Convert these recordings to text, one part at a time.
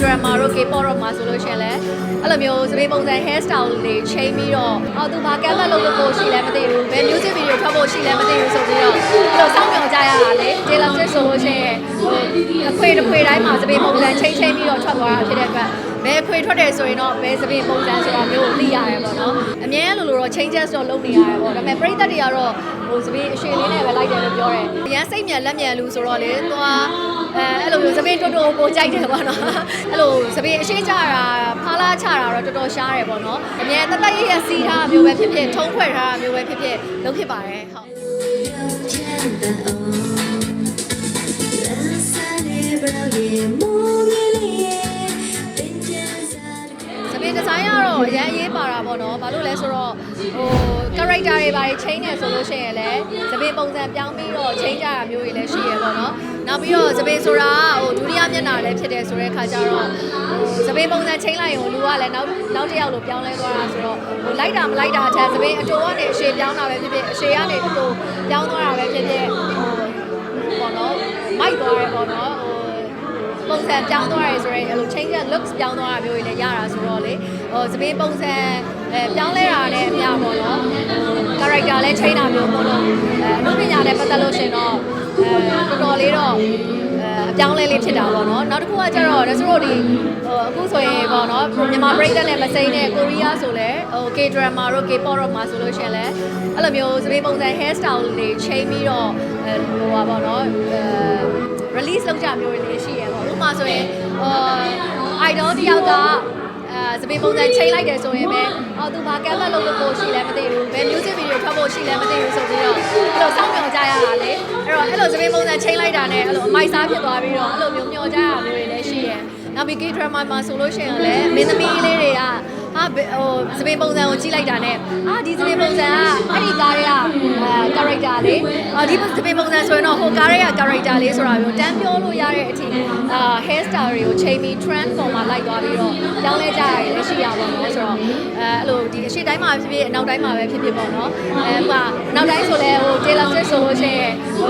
drama တို့ K-pop တို့မှာဆိုလို့ရှိရင်လည်းအဲ့လိုမျိုးစပင်းပုံစံ hair style တွေချိန်ပြီးတော့အော်သူဘာ camera လုပ်လို့ကိုရှိလဲမသိဘူးဘယ် music video ထွက်ဖို့ရှိလဲမသိဘူးဆိုပြီးတော့အဲ့လိုစောင့်မျှော်ကြရတာလေ Taylor Swift ဆိုလို့ရှိရင်ဟိုအခွေတစ်ခွေတိုင်းမှာစပင်းပုံစံချိန်ချိန်ပြီးတော့ထွက်သွားတာဖြစ်တဲ့အတွက် ဘယ်ခွေထွက်တယ်ဆိုရင်တော့ဘယ်စပင်းပုံစံဆိုတာမျိုးကိုသိရတယ်ပေါ့နော်အများလိုလိုတော့ changes တော့လုပ်နေရတယ်ပေါ့ဒါပေမဲ့ပရိသတ်တွေကတော့ဟိုစပင်းအရှိန်လေးနဲ့ပဲလိုက်တယ်လို့ပြောတယ်အရန်စိတ်မြန်လက်မြန်လူဆိုတော့လေသွားအဲအဲ့လိုမျိုးစပင်းတိုးတိုးပိုကြိုက်တယ်ပေါ့နော်အဲ့လိုစပင်းအရှိန်ချတာဖားလားချတာတော့တော်တော်ရှားတယ်ပေါ့နော်အများတသက်ရရစီးထားမျိုးပဲဖြစ်ဖြစ်ထုံးဖွဲ့ထားမျိုးပဲဖြစ်ဖြစ်လုပ်ဖြစ်ပါတယ်ဟုတ်စ ပင်းဒီဇိုင်းကတော့အရင်အရေးပါတာပေါ့နော်။ဘာလို့လဲဆိုတော့ဟို character တွေဘာတွေ change နေဆိုလို့ရှိရင်လည်းစပင်းပုံစံပြောင်းပြီးတော့ change ကြတာမျိုးတွေလည်းရှိရပေါ့နော်။နောက်ပြီးတော့စပင်းဆိုတာဟိုဒုတိယမျက်နှာလည်းဖြစ်တယ်ဆိုတဲ့ခါကျတော့ဟိုစပင်းပုံစံ change လိုက်ရင်လူကလည်းနောက်နောက်တစ်ယောက်လိုပြောင်းလဲသွားတာဆိုတော့ဟိုလိုက်တာမလိုက်တာအချက်စပင်းအတူကနေအရှေ့ပြောင်းတာပဲဖြစ်ဖြစ်အရှေ့ကနေအတူပြောင်းသွားတာပဲဖြစ်ဖြစ်ဟိုပေါ့နော်မိုက်သွားတယ်ပေါ့နော်ဟို ပုံစံပြောင်းသွားရဲဆိုရင်အဲ့လို change looks ပြောင်းသွားတာမျိုးတွေလည်းရတာဆိုတော့လေဟိုစပင်းပုံစံအဲပြောင်းလဲတာနဲ့အများပေါ့နော်ဟို character လည်း change တာမျိုးပေါ့နော်အဲအမှုပညာနဲ့ပတ်သက်လို့ရှင်တော့အဲတော်တော်လေးတော့အဲအပြောင်းလဲလေးဖြစ်တာပေါ့နော်နောက်တစ်ခုကကျတော့ဒါဆိုတော့ဒီဟိုအခုဆိုရင်ပေါ့နော်မြန်မာပြည်သက်နဲ့မစိမ့်တဲ့ကိုရီးယားဆိုလဲဟို K drama တို့ K pop တို့မှာဆိုလို့ရှင်လဲအဲ့လိုမျိုးစပင်းပုံစံ hair style တွေ change ပြီးတော့အဲဟိုပါပေါ့နော်အဲ release လုပ်ကြမျိုးတွေလည်းရှိရပေါ့ဥပ မာဆိုရင်ဟို idol တယောက်ကအဲစပင်းပုံစံချိန်လိုက်တယ်ဆိုရင်ပဲအော်သူဘာ camera လုပ်လို့ကိုရှိလဲမသိဘူးဘယ် music video ထွက်ဖို့ရှိလဲမသိဘူးဆိုပြီးတော့အဲ့လိုစောင့်မျှော်ကြရတာလေအဲ့တော့အဲ့လိုစပင်းပုံစံချိန်လိုက်တာနဲ့အဲ့လိုအမိုက်စားဖြစ်သွားပြီးတော့အဲ့လိုမျိုးမျှော်ကြရမျိုးတွေလည်းရှိရနောက်ပြီး K drama မှာဆိုလို့ရှိရင်လည်းမင်းသမီးလေးတွေက ဟာဟိုစပင်းပုံစံကိုကြည့်လိုက်တာနဲ့အာဒီစပင်းပုံစံကအဲ့ဒီကားတွေကအဲ character လေးအော်ဒီစပင်းပုံစံဆိုရင်တော့ဟိုကားတွေက character လေးဆိုတာမျိုးတန်းပြောလို့ရတဲ့အထိအာ hair style တွေကိုချိန်ပြီး trend ပေါ်မှာလိုက်သွားပြီးတော့ပြောင်းလဲကြရတယ်လည်းရှိရပါတော့ဆိုတော့အဲအဲ့လိုဒီအရှိတိုင်းမှာဖြစ်ဖြစ်အနောက်တိုင်းမှာပဲဖြစ်ဖြစ်ပေါ့နော်အဲဟိုကအနောက်တိုင်းဆိုလဲဟို Taylor Swift ဆိုလို့ရှိရင်ဟို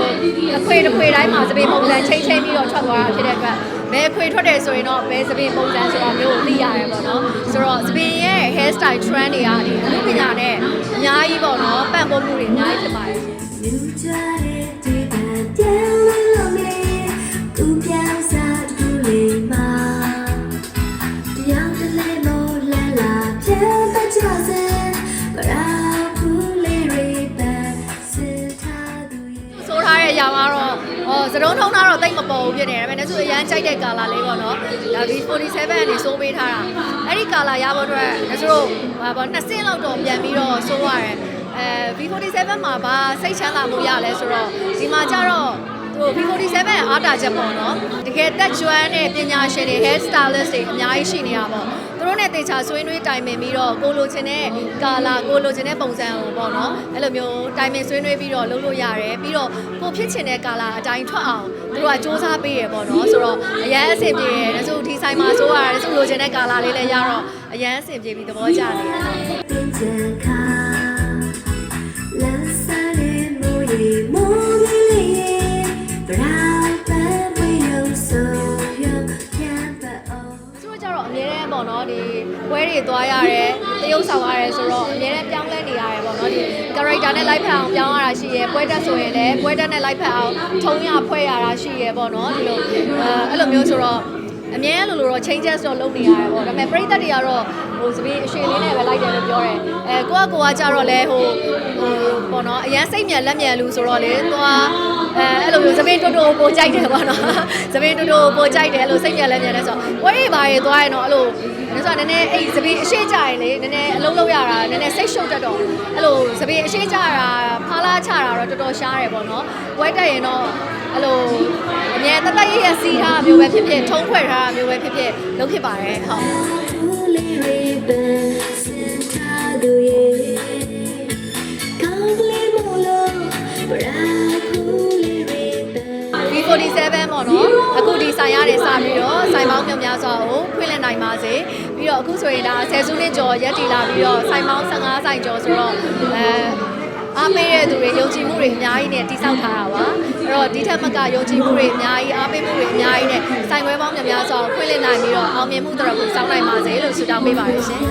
အခွေတစ်ခွေတိုင်းမှာစပင်းပုံစံချိန်ချိန်ပြီးတော့ထွက်သွားတာဖြစ်တဲ့အတွက် ဘယ်ခွေထွက်တယ်ဆိုရင်တော့ဘယ်စပင်းပုံစံဆိုတာမျိုးကိုသိရတယ်ပေါ့နော်ဆိုတော့စပင်းရဲ့ hair style trend တွေကဒီအမှုပညာနဲ့အများကြီးပေါ့နော်ပံ့ပိုးမှုတွေအများကြီးဖြစ်ပါတယ်ဆိုထားတဲ့အရာမှာတော့ ဟောစတုံးထုံးတာတော့တိတ်မပေါ်ဘူးဖြစ်နေတယ်ဒါပေမဲ့လည်းသူအရန်ကြိုက်တဲ့ကာလာလေးပေါ့နော်ဒါ V47 ကနေစိုးပေးထားတာအဲ့ဒီကာလာရဖို့အတွက်လည်းသူတို့ဟာပေါ့နှစ်ဆင့်လောက်တော့ပြန်ပြီးတော့စိုးရတယ်အဲ V47 မှာဗာစိတ်ချမ်းသာမှုရလဲဆိုတော့ဒီမှာကျတော့ဟို V47 အားတာချက်ပေါ့နော်တကယ်တက်ကျွမ်းတဲ့ပညာရှင်တွေ hair stylist တွေအများကြီးရှိနေတာပေါ့သူတို့ နဲ့တေချာဆွေးနွေးတိုင်ပင်ပြီးတော့ကိုလိုချင်တဲ့ကာလာကိုလိုချင်တဲ့ပုံစံကိုပေါ့နော်အဲ့လိုမျိုးတိုင်ပင်ဆွေးနွေးပြီးတော့လုပ်လို့ရတယ်ပြီးတော့ကိုဖြစ်ချင်တဲ့ကာလာအတိုင်းထွက်အောင်သူတို့ကစူးစမ်းပေးရပေါ့နော်ဆိုတော့အရန်အဆင်ပြေတယ်ဒါဆိုဒီဆိုင်မှာဆိုရတယ်ဒါဆိုလိုချင်တဲ့ကာလာလေးလည်းရတော့အရန်အဆင်ပြေပြီးသဘောကျတယ် ပေါ့နော်ဒီပွဲတွေသွားရတယ်တရုပ်ဆောင်ရတယ်ဆိုတော့အများနဲ့ပြောင်းလဲနေရတယ်ပေါ့နော်ဒီ character နဲ့ live ဖက်အောင်ပြောင်းရတာရှိရယ်ပွဲတက်ဆိုရင်လည်းပွဲတက်နဲ့ live ဖက်အောင်ထုံးရဖွဲ့ရတာရှိရယ်ပေါ့နော်ဒီလိုအဲအဲ့လိုမျိုးဆိုတော့အများလိုလိုတော့ changes တော့လုပ်နေရတယ်ပေါ့ဒါပေမဲ့ပရိသတ်တွေကတော့ဟိုစပင်းအရှိန်လေးနဲ့ပဲလိုက်တယ်လို့ ပြောတယ်အဲကိုကကိုကကြတော့လဲဟိုဟိုပေါ့နော်အရန်စိတ်မြန်လက်မြန်လူဆိုတော့လေသွားအဲအဲ့လိုမျိုးစပင်းတိုးတိုးပိုကြိုက်တယ်ပေါ့နော်စပင်းတိုးတိုးပိုကြိုက်တယ်အဲ့လိုစိတ်မြန်လက်မြန်လဲဆိုတော့ဝဲရီပါရီသွားရင်တော့အဲ့လိုဒါဆိုနည်းနည်းအဲ့စပင်းအရှိကြရင်လေနည်းနည်းအလုံးလုံးရတာနည်းနည်းစိတ်ရှုပ်တတ်တော့အဲ့လိုစပင်းအရှိကြတာဖားလားချတာတော့တော်တော်ရှားတယ်ပေါ့နော်ဝဲတက်ရင်တော့အဲ့လိုအမြဲတသက်ရရစီးထားမျိုးပဲဖြစ်ဖြစ်ထုံးဖွဲ့ထားတာမျိုးပဲဖြစ်ဖြစ်လုပ်ဖြစ်ပါတယ်ဟုတ် င်ပေါင်းများများစွာကိုဖွင့်လှစ်နိုင်ပါစေပြီးတော့အခုဆိုရင်ဒါဆယ်စုနှစ်ကျော်ရက်တည်လာပြီးတော့ဆိုင်ပေါင်း15ဆိုင်ကျော်ဆိုတော့အဲအားပေးတဲ့သူတွေယုံကြည်မှုတွေအများကြီးနဲ့တိစောက်ထားတာပါအဲ့တော့ဒီထက်မကယုံကြည်မှုတွေအများကြီးအားပေးမှုတွေအများကြီးနဲ့ဆိုင်ခွဲပေါင်းများများစွာကိုဖွင့်လှစ်နိုင်ပြီးတော့အောင်မြင်မှုတော်ကိုစောင်းနိုင်ပါစေလို့ဆုတောင်းပေးပါရရှင်